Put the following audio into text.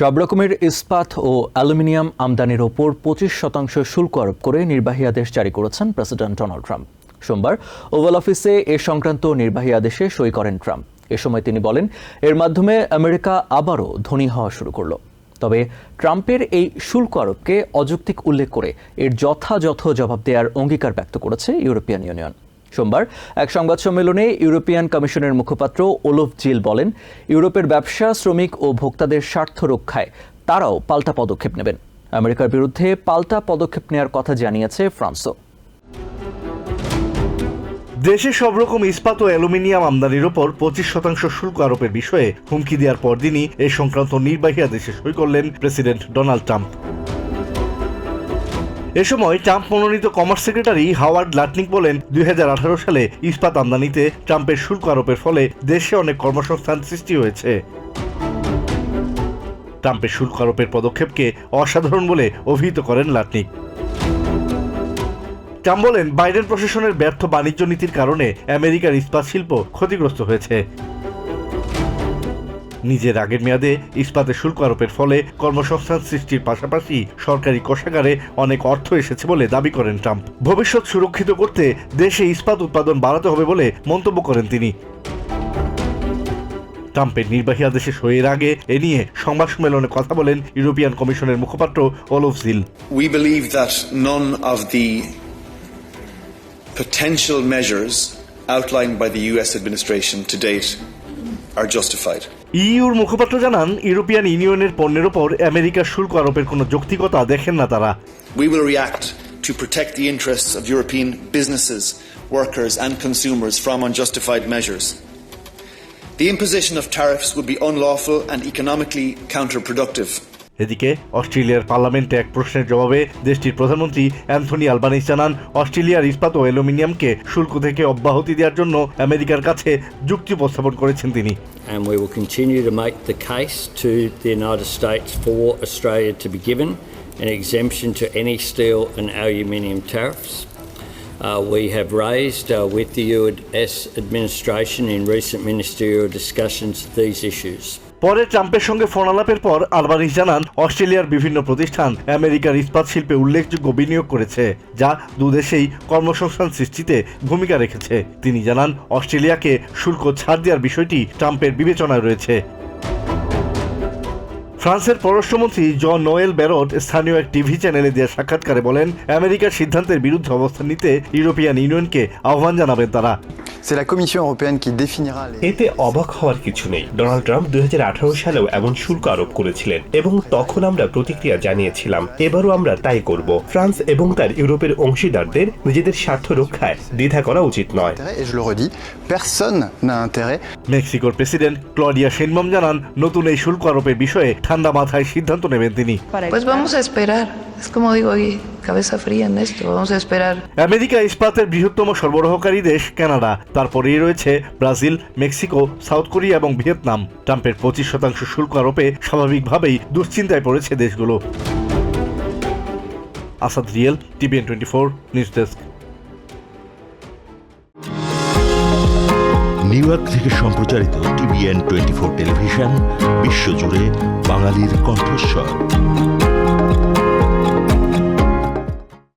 সব রকমের ইস্পাত ও অ্যালুমিনিয়াম আমদানির ওপর পঁচিশ শতাংশ শুল্ক আরোপ করে নির্বাহী আদেশ জারি করেছেন প্রেসিডেন্ট ডোনাল্ড ট্রাম্প। সোমবার ওভাল অফিসে এ সংক্রান্ত নির্বাহী আদেশে সই করেন ট্রাম্প। এ সময় তিনি বলেন, এর মাধ্যমে আমেরিকা আবারও ধনী হওয়া শুরু করল। তবে ট্রাম্পের এই শুল্ক আরোপকে অযৌক্তিক উল্লেখ করে এর যথাযথ জবাব দেওয়ার অঙ্গীকার ব্যক্ত করেছে ইউরোপিয়ান ইউনিয়ন। সোমবার এক সংবাদ সম্মেলনে ইউরোপিয়ান কমিশনের মুখপাত্র ওলফ জিল বলেন, ইউরোপের ব্যবসা, শ্রমিক ও ভোক্তাদের স্বার্থ রক্ষায় তারাও পাল্টা পদক্ষেপ নেবেন। আমেরিকার বিরুদ্ধে পাল্টা পদক্ষেপ নেওয়ার কথা জানিয়েছে ফ্রান্সও। দেশে সব রকম ইস্পাত ও অ্যালুমিনিয়াম আমদানির ওপর পঁচিশ শতাংশ শুল্ক আরোপের বিষয়ে হুমকি দেওয়ার পরদিনই এ সংক্রান্ত নির্বাহী আদেশে সই করলেন প্রেসিডেন্ট ডোনাল্ড ট্রাম্প। এ সময় ট্রাম্প মনোনীত কমার্স সেক্রেটারি হাওয়ার্ড লাটনিক বলেন, দুই হাজার আঠারো সালে ইস্পাত আমদানিতে ট্রাম্পের শুল্ক আরোপের ফলে দেশে অনেক কর্মসংস্থান সৃষ্টি হয়েছে। ট্রাম্পের শুল্ক আরোপের পদক্ষেপকে অসাধারণ বলে অভিহিত করেন লাটনিক। ট্রাম্প বলেন, বাইডেন প্রশাসনের ব্যর্থ বাণিজ্য নীতির কারণে আমেরিকার ইস্পাত শিল্প ক্ষতিগ্রস্ত হয়েছে। নিজের আগের মেয়াদে ইস্পাতের শুল্ক আরোপের ফলে কর্মসংস্থান সৃষ্টির পাশাপাশি সরকারি কোষাগারে অনেক অর্থ এসেছে বলে দাবি করেন ট্রাম্প। ভবিষ্যৎ সুরক্ষিত করতে দেশে ইস্পাত উৎপাদন বাড়াতে হবে বলে মন্তব্য করেন তিনি। ট্রাম্পের নির্বাহী আদেশে সইয়ের আগে এ নিয়ে সংবাদ সম্মেলনে কথা বলেন ইউরোপিয়ান কমিশনের মুখপাত্র Olof Gill. We believe that none of the potential measures outlined by the US administration to date are justified. ইইউর মুখপাত্র জানান ইউরোপিয়ান ইউনিয়নের পণ্যের ওপর আমেরিকার শুল্ক আরোপের কোনো যৌক্তিকতা দেখেন না তারা We will react to protect the interests of European businesses, workers, and consumers from unjustified measures. The imposition of tariffs would be unlawful and economically counterproductive. এদিকে অস্ট্রেলিয়ার পার্লামেন্টে এক প্রশ্নের জবাবে দেশটির প্রধানমন্ত্রী অ্যান্থনি আলবানিস জানান অস্ট্রেলিয়ার ইস্পাত ও অ্যালুমিনিয়ামকে শুল্ক থেকে অব্যাহতি দেওয়ার জন্য আমেরিকার কাছে যুক্তি উপস্থাপন করেছেন তিনি and we will continue to make the case to the United States for Australia to be given an exemption to any steel and aluminium tariffs. Uh, we have raised uh, with the US administration in recent ministerial discussions these issues. পরে ট্রাম্পের সঙ্গে phone আলাপের পর Albanese জানান, অস্ট্রেলিয়ার বিভিন্ন প্রতিষ্ঠান আমেরিকার ইস্পাত শিল্পে উল্লেখযোগ্য বিনিয়োগ করেছে, যা দুদেশেই কর্মসংস্থান সৃষ্টিতে ভূমিকা রেখেছে। তিনি জানান, অস্ট্রেলিয়াকে শুল্ক ছাড় দেওয়ার বিষয়টি ট্রাম্পের বিবেচনায় রয়েছে। ফ্রান্সের পররাষ্ট্রমন্ত্রী জন নোয়েল ব্যারট স্থানীয় এক টিভি চ্যানেলে দেওয়া সাক্ষাৎকারে বলেন, আমেরিকার সিদ্ধান্তের বিরুদ্ধে অবস্থান নিতে ইউরোপিয়ান ইউনিয়নকে আহ্বান জানাবেন তারা। C'est la Commission européenne qui définira les... এতে অবাক হওয়ার কিছু নেই। ডোনাল্ড ট্রাম্প দুই সালেও এমন শুল্ক আরোপ করেছিলেন এবং তখন আমরা প্রতিক্রিয়া জানিয়েছিলাম। এবারও আমরা তাই করব। ফ্রান্স এবং তার ইউরোপের অংশীদারদের নিজেদের স্বার্থ রক্ষায় দ্বিধা করা উচিত নয়। Et je le redis, personne n'a intérêt মেক্সিকোর প্রেসিডেন্ট ক্লডিয়া শেনবম জানান নতুন এই শুল্ক আরোপের বিষয়ে ঠান্ডা মাথায় সিদ্ধান্ত নেবেন তিনি। Es como digo aquí, cabeza fría en esto. Vamos a esperar. America ইস্পাতের বৃহত্তম সরবরাহকারী দেশ কানাডা তারপরেই রয়েছে ব্রাজিল মেক্সিকো সাউথ কোরিয়া এবং ভিয়েতনাম ট্রাম্পের পঁচিশ শতাংশ শুল্ক আরোপে স্বাভাবিকভাবেই দুশ্চিন্তায় পড়েছে দেশগুলো Asad real TVN twenty four news desk New York থেকে সম্প্রচারিত টিভিএন টোয়েন্টি ফোর টেলিভিশন বিশ্বজুড়ে বাঙালির কণ্ঠস্বর